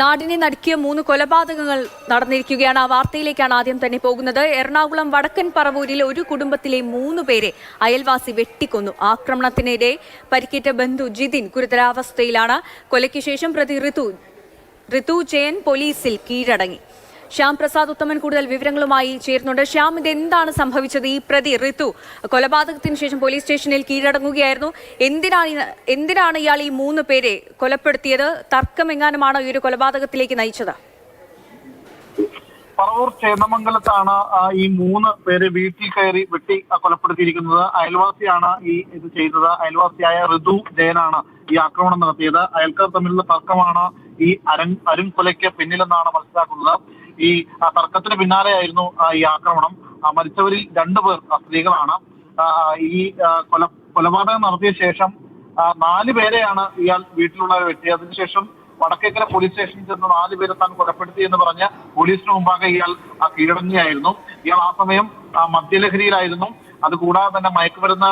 നാടിനെ നടുക്കിയ മൂന്ന് കൊലപാതകങ്ങൾ നടന്നിരിക്കുകയാണ്. ആ വാർത്തയിലേക്കാണ് ആദ്യം തന്നെ പോകുന്നത്. എറണാകുളം വടക്കൻ പറവൂരിൽ ഒരു കുടുംബത്തിലെ മൂന്ന് പേരെ അയൽവാസി വെട്ടിക്കൊന്നു. ആക്രമണത്തിനിടെ പരിക്കേറ്റ ബന്ധു ജിതിൻ ഗുരുതരാവസ്ഥയിലാണ്. കൊലയ്ക്ക് ശേഷം പ്രതി ഋതു ഋതു ജയൻ പോലീസിൽ കീഴടങ്ങി. ശ്യാം പ്രസാദ് ഉത്തമൻ കൂടുതൽ വിവരങ്ങളുമായി ചേരുന്നുണ്ട്. ശ്യാം ഇത് എന്താണ് സംഭവിച്ചത്? ഈ പ്രതി ഋതു കൊലപാതകത്തിന് ശേഷം പോലീസ് സ്റ്റേഷനിൽ കീഴടങ്ങുകയായിരുന്നു. എന്തിനാണ് എന്തിനാണ് ഇയാൾ ഈ മൂന്ന് പേരെ കൊലപ്പെടുത്തിയത്? തർക്കമെങ്ങാനുമാണ് ഈ ഒരു കൊലപാതകത്തിലേക്ക് നയിച്ചത്? പറവൂർ ചേന്നമംഗലത്താണ് ഈ മൂന്ന് പേര് വീട്ടിൽ കയറി വെട്ടി കൊലപ്പെടുത്തിയിരിക്കുന്നത്. അയൽവാസിയാണ് ഈ ഇത് ചെയ്തത്. അയൽവാസിയായ ഋതു ജയനാണ് ഈ ആക്രമണം നടത്തിയത്. അയൽക്കാർ തമ്മിലുള്ള തർക്കമാണ് ഈ അരൻ അരും കൊലയ്ക്ക് പിന്നിലെന്നാണ് മനസ്സിലാക്കുന്നത്. ഈ തർക്കത്തിന് പിന്നാലെയായിരുന്നു ഈ ആക്രമണം. മരിച്ചവരിൽ രണ്ടുപേർ പേർ സ്ത്രീകളാണ്. ഈ കൊല കൊലപാതകം നടത്തിയ ശേഷം നാല് പേരെയാണ് ഇയാൾ വീട്ടിലുള്ളവരെ വെട്ടിയത് അതിനുശേഷം വടക്കേക്കര പോലീസ് സ്റ്റേഷനിൽ ചെന്ന് നാല് പേരെ താൻ കൊലപ്പെടുത്തി എന്ന് പറഞ്ഞ് പോലീസിന് മുമ്പാകെ ഇയാൾ കീഴടങ്ങിയായിരുന്നു ഇയാൾ ആ സമയം മദ്യലഹരിയിലായിരുന്നു. അതുകൂടാതെ തന്നെ മയക്കുമരുന്ന്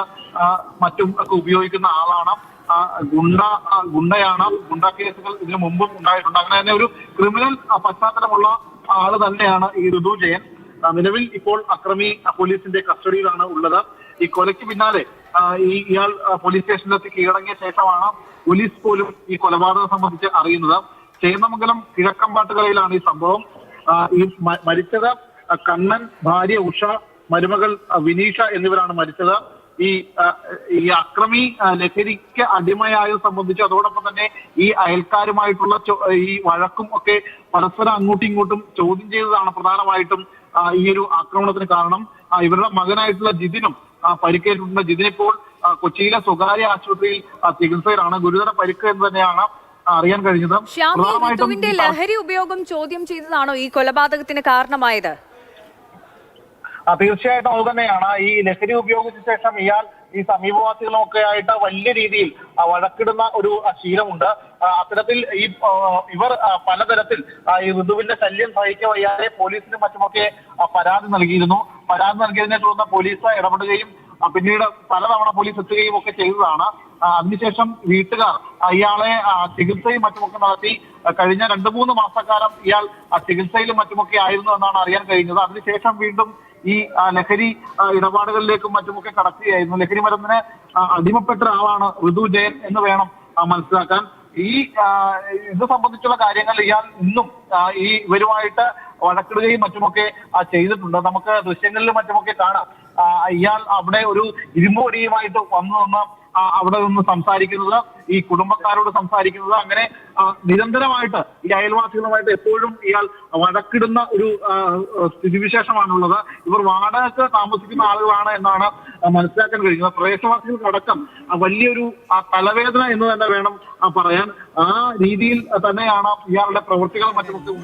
മറ്റും ഒക്കെ ഉപയോഗിക്കുന്ന ആളാണ്. ഗുണ്ട ഗുണ്ടയാണ്. ഗുണ്ട കേസുകൾ ഇതിനു മുമ്പും ഉണ്ടായിട്ടുണ്ട്. അങ്ങനെ തന്നെ ഒരു ക്രിമിനൽ പശ്ചാത്തലമുള്ള ആൾ തന്നെയാണ് ഈ ഋതു ജയൻ. നിലവിൽ ഇപ്പോൾ അക്രമി പോലീസിന്റെ കസ്റ്റഡിയിലാണ് ഉള്ളത്. ഈ കൊലയ്ക്ക് പിന്നാലെ ഈ ഇയാൾ പോലീസ് സ്റ്റേഷനിലെത്തി കീഴടങ്ങിയ ശേഷമാണ് പോലീസ് പോലും ഈ കൊലപാതകം സംബന്ധിച്ച് അറിയുന്നത്. ചേന്നമംഗലം കിഴക്കമ്പാട്ടുകരയിലാണ് ഈ സംഭവം. ഈ മരിച്ചത് കണ്ണൻ ഭാര്യ ഉഷ മരുമകൾ വിനീഷ എന്നിവരാണ് മരിച്ചത്. ഈ ഈ അക്രമി ലഹരിക്ക് അടിമയായത് സംബന്ധിച്ച് അതോടൊപ്പം തന്നെ ഈ അയൽക്കാരുമായിട്ടുള്ള ഈ വഴക്കും ഒക്കെ പരസ്പരം അങ്ങോട്ടും ഇങ്ങോട്ടും ചോദ്യം ചെയ്തതാണ് പ്രധാനമായിട്ടും ഈ ഒരു ആക്രമണത്തിന് കാരണം. ഇവരുടെ മകനായിട്ടുള്ള ജിതിനും പരിക്കേറ്റിട്ടുണ്ട് ജിതിനിപ്പോൾ കൊച്ചിയിലെ സ്വകാര്യ ആശുപത്രിയിൽ ചികിത്സയിലാണ്. ഗുരുതര പരിക്ക് എന്ന് തന്നെയാണ് അറിയാൻ കഴിഞ്ഞത്. ലഹരി ഉപയോഗം ചോദ്യം ചെയ്തതാണോ ഈ കൊലപാതകത്തിന് കാരണമായത്? തീർച്ചയായിട്ടും അത് തന്നെയാണ്. ഈ ലഹരി ഉപയോഗിച്ച ശേഷം ഇയാൾ ഈ സമീപവാസികളുമൊക്കെ ആയിട്ട് വലിയ രീതിയിൽ വഴക്കിടുന്ന ഒരു ശീലമുണ്ട്. അത്തരത്തിൽ ഈ ഇവർ പലതരത്തിൽ ഈ ഋതുവിന്റെ ശല്യം സഹിക്ക വയ്യാതെ പോലീസിനും മറ്റുമൊക്കെ പരാതി നൽകിയിരുന്നു. പരാതി നൽകിയതിനെ തുടർന്ന് പോലീസ് ഇടപെടുകയും പിന്നീട് പലതവണ പോലീസ് എത്തുകയും ഒക്കെ ചെയ്തതാണ്. അതിനുശേഷം വീട്ടുകാർ ഇയാളെ ചികിത്സയും മറ്റുമൊക്കെ നടത്തി. കഴിഞ്ഞ രണ്ടു മൂന്ന് മാസക്കാലം ഇയാൾ ചികിത്സയിലും മറ്റുമൊക്കെ ആയിരുന്നു എന്നാണ് അറിയാൻ കഴിഞ്ഞത്. അതിനുശേഷം വീണ്ടും ഈ ലഹരി ഇടപാടുകളിലേക്കും മറ്റുമൊക്കെ കടക്കുകയായിരുന്നു. ലഹരി മരുന്നിന് അടിമപ്പെട്ട ഒരാളാണ് ഋതു ജയൻ എന്ന് വേണം മനസ്സിലാക്കാൻ. ഈ ഇത് സംബന്ധിച്ചുള്ള കാര്യങ്ങൾ ഇയാൾ ഇന്നും ഈ ഇവരുമായിട്ട് വഴക്കിടുകയും മറ്റുമൊക്കെ ചെയ്തിട്ടുണ്ട്. നമുക്ക് ദൃശ്യങ്ങളിലും മറ്റുമൊക്കെ കാണാം. ഇയാൾ അവിടെ ഒരു ഇരുമ്പൊടിയുമായിട്ട് വന്നു നിന്ന് അവിടെ നിന്ന് സംസാരിക്കുന്നത് ഈ കുടുംബക്കാരോട് സംസാരിക്കുന്നത് അങ്ങനെ നിരന്തരമായിട്ട് ഈ അയൽവാസികളുമായിട്ട് എപ്പോഴും ഇയാൾ വഴക്കിടുന്ന ഒരു സ്ഥിതിവിശേഷമാണുള്ളത്. ഇവർ വാടകയ്ക്ക് താമസിക്കുന്ന ആളുകളാണ് എന്നാണ് മനസ്സിലാക്കാൻ കഴിയുന്നത്. പ്രദേശവാസികൾക്കടക്കം വലിയൊരു തലവേദന എന്ന് തന്നെ വേണം പറയാൻ. ആ രീതിയിൽ തന്നെയാണ് ഇയാളുടെ പ്രവൃത്തികൾ മറ്റുമൊക്കെ